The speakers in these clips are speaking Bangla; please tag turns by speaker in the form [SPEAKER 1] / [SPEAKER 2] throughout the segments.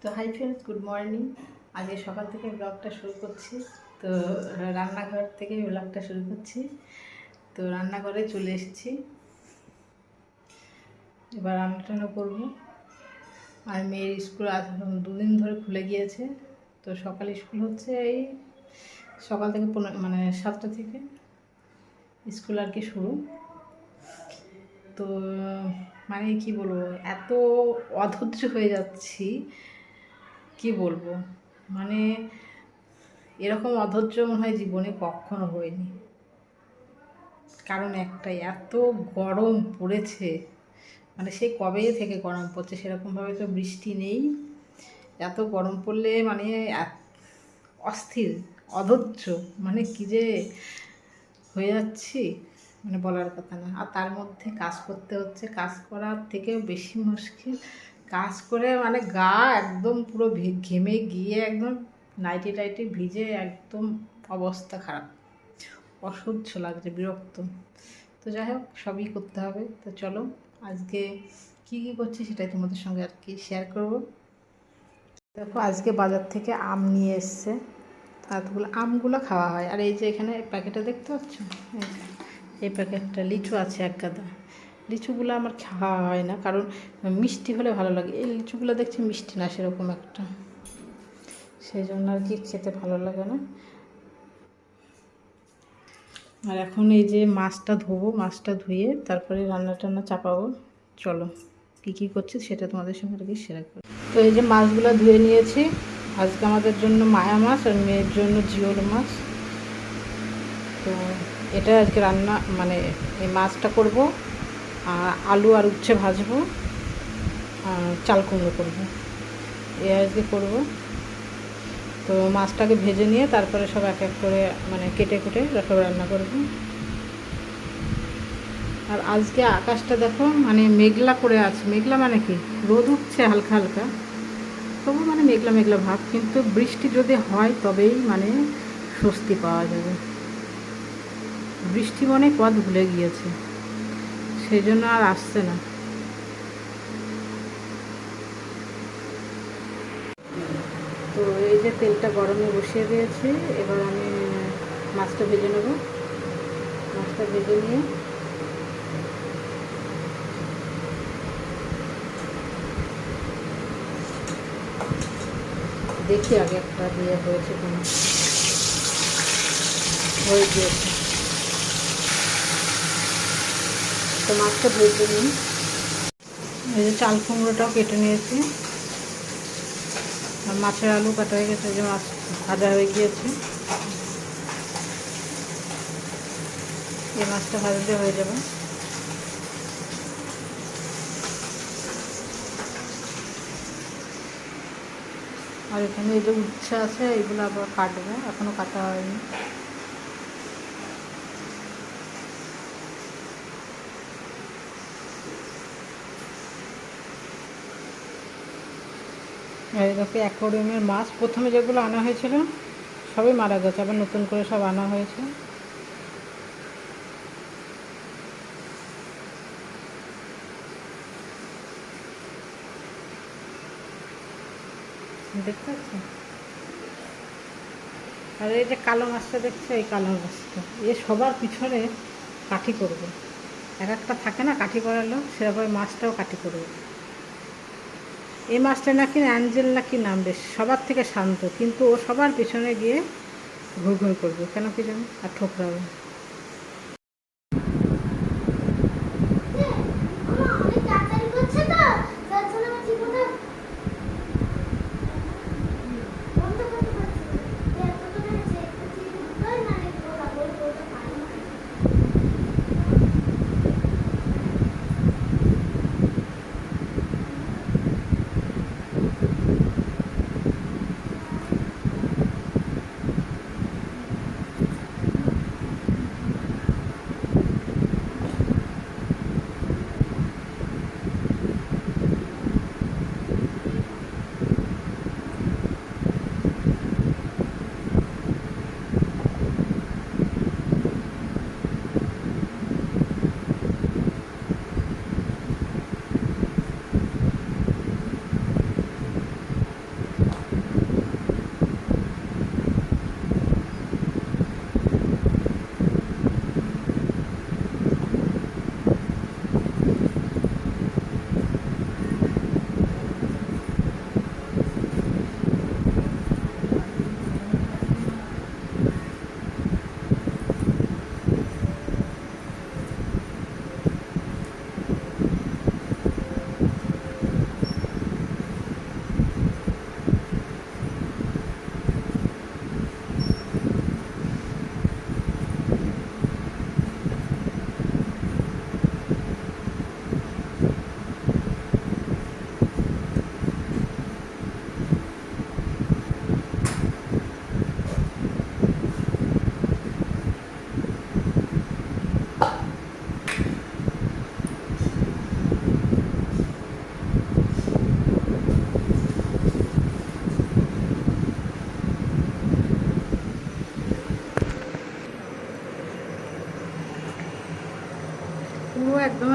[SPEAKER 1] তো হাই ফ্রেন্ডস, গুড মর্নিং। আজকে সকাল থেকে ব্লগটা শুরু করছি। তো রান্নাঘর থেকে ব্লগটা শুরু করছি। তো রান্নাঘরে চলে এসেছি। এবার রান্না টান্না করব। আর মেয়ের স্কুল আজ দুদিন ধরে খুলে গিয়েছে। তো সকালে স্কুল হচ্ছে এই সকাল থেকে পনেরো মানে সাতটা থেকে স্কুল আর কি শুরু। তো মানে কি বলব, এত অধৈর্য হয়ে যাচ্ছি। কি বলব? মানে এরকম অধৈর্য মনে হয় জীবনে কখনো হয়নি। কারণ একটাই, এত গরম পড়েছে। মানে সেই কবে থেকে গরম পড়ছে? সেরকমভাবে তো বৃষ্টি নেই। এত গরম পড়লে মানে অস্থির, অধৈর্য মানে কি যে হয়ে যাচ্ছি? মানে বলার কথা না। আর তার মধ্যে কাজ করতে হচ্ছে। কাজ করার থেকেও বেশি মুশকিল। কাজ করে মানে গা একদম পুরো ঘেমে গিয়ে একদম নাইটি টাইটি ভিজে একদম অবস্থা খারাপ। অসহ্য লাগছে, বিরক্ত। তো যাই হোক, সবই করতে হবে। তো চলো, আজকে কি কি করছি সেটাই তোমাদের সঙ্গে আর কি শেয়ার করব। দেখো, আজকে বাজার থেকে আম নিয়ে এসছে। তাতগুলো আমগুলো খাওয়া হয়। আর এই যে এখানে প্যাকেটে দেখতে পাচ্ছ? এই প্যাকেটটা লিচু আছে এক গাদা। লিচুগুলো আমার খাওয়া হয় না, কারণ মিষ্টি হলে ভালো লাগে। এই লিচুগুলো দেখছি মিষ্টি না, সেরকম একটা। সেই জন্য আর কি খেতে ভালো লাগে না। আর এখন এই যে মাছটা ধোবো, মাছটা ধুয়ে তারপরে রান্না টান্না চাপাবো। চলো, কী কী করছি সেটা তোমাদের সঙ্গে আর কি শেয়ার করো। তো এই যে মাছগুলো ধুয়ে নিয়েছি, আজকে আমাদের জন্য মায়া মাছ আর মেয়ের জন্য জিওল মাছ। তো এটা আজকে রান্না মানে এই মাছটা করব। আলু আর উচ্ছে ভাজবো আর চাল কুমড়ো করব। এ আজকে করব। তো মাছটাকে ভেজে নিয়ে তারপরে সব এক এক করে মানে কেটে কুটে সব রান্না করব। আর আজকে আকাশটা দেখো মানে মেঘলা করে আছে। মেঘলা মানে কি? রোদ উঠছে হালকা হালকা। তবু মানে মেঘলা মেঘলা ভাব, কিন্তু বৃষ্টি যদি হয় তবেই মানে স্বস্তি পাওয়া যাবে। বৃষ্টি মনে পথ ভুলে গিয়েছে। সেই জন্য আর আসছে না। তো এই যে তেলটা গরমে বসিয়ে দিয়েছি, এবার আমি মাছটা ভেজে নেব। মাছটা ভেজে নিয়ে দেখি আগে একটা দিয়ে হয়েছে কোনো। হয়ে গিয়েছে। তো মাছটা ভেজে নিই। এই যে চাল কুমড়োটাও কেটে নিয়েছি। আর মাছের আলু কাটা হয়ে গেছে, যে মাছ ভাজা হয়ে গিয়েছে। এই মাছটা ভাজতে হয়ে যাবে। আর এখানে এই যে উচ্ছে আছে এগুলো আবার কাটবে, এখনও কাটা হয়নি। এই দেখো অ্যাকোরিয়ামের মাছ। প্রথমে যেগুলো আনা হয়েছিল, সবই মারা গেছে। আবার নতুন করে সব আনা হয়েছে। দেখতে পাচ্ছ আর এই যে কালো মাছটা দেখছ, এই কালো মাছটা। এ সবার পিছনে কাঠি করবে এক একটা থাকে না কাঠি করালো সেরকম মাছটাও কাঠি করবে এই মাছটা নাকি অ্যাঞ্জেল নাকি নাম বেশ, সবার থেকে শান্ত, কিন্তু ও সবার পিছনে গিয়ে ঘুর ঘুর করবে। কেন কি জানো? আর ঠোকরাবে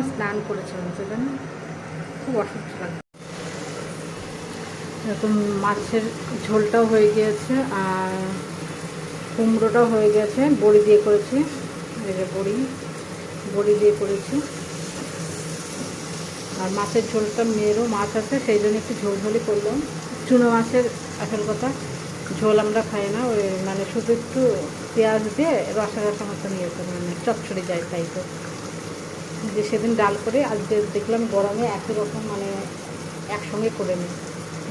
[SPEAKER 1] স্নান করেছিলাম সেখানে খুব অসুস্থ এরকম মাছের ঝোলটাও হয়ে গিয়েছে আর কুমড়োটাও হয়ে গেছে বড়ি দিয়ে করেছি, এই যে বড়ি বড়ি দিয়ে করেছি। আর মাছের ঝোলটা মেয়েরও মাছ আছে, সেই জন্য একটু ঝোল ঝোলই করলাম। চুনো মাছের আসল কথা, ঝোল আমরা খাই না, ওই মানে শুধু একটু পেঁয়াজ দিয়ে রসা রসা মতো নিয়ে মানে চচ্চড়ি যায় তাই তো। যে সেদিন ডাল করে আজকে দেখলাম গরমে একই রকম মানে একসঙ্গে করে নিই।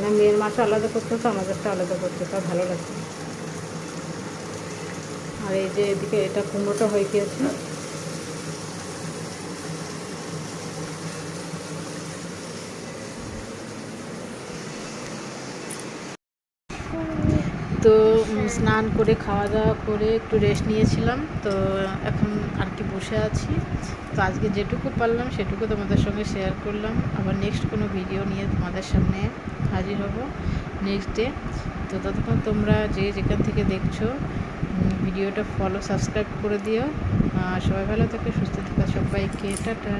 [SPEAKER 1] না, মেয়ের মাছটা আলাদা করতে হতো, আমাদেরটা আলাদা করতে হতো ভালো লাগছে আর এই যে এদিকে এটা কুমড়োটা হয়ে গিয়েছে তো উম, স্নান করে খাওয়া দাওয়া করে একটু রেস্ট নিয়েছিলাম। তো এখন আর কি বসে আছি। তো আজকে যেটুকু পারলাম সেটুকু তোমাদের সঙ্গে শেয়ার করলাম। আবার নেক্সট কোনো ভিডিও নিয়ে তোমাদের সামনে হাজির হব নেক্সট ডে তো ততক্ষণ তোমরা যে যেখান থেকে দেখছ ভিডিওটা ফলো সাবস্ক্রাইব করে দিও। সবাই ভালো থাকে, সুস্থ থাকা। সবাইকে টাটা।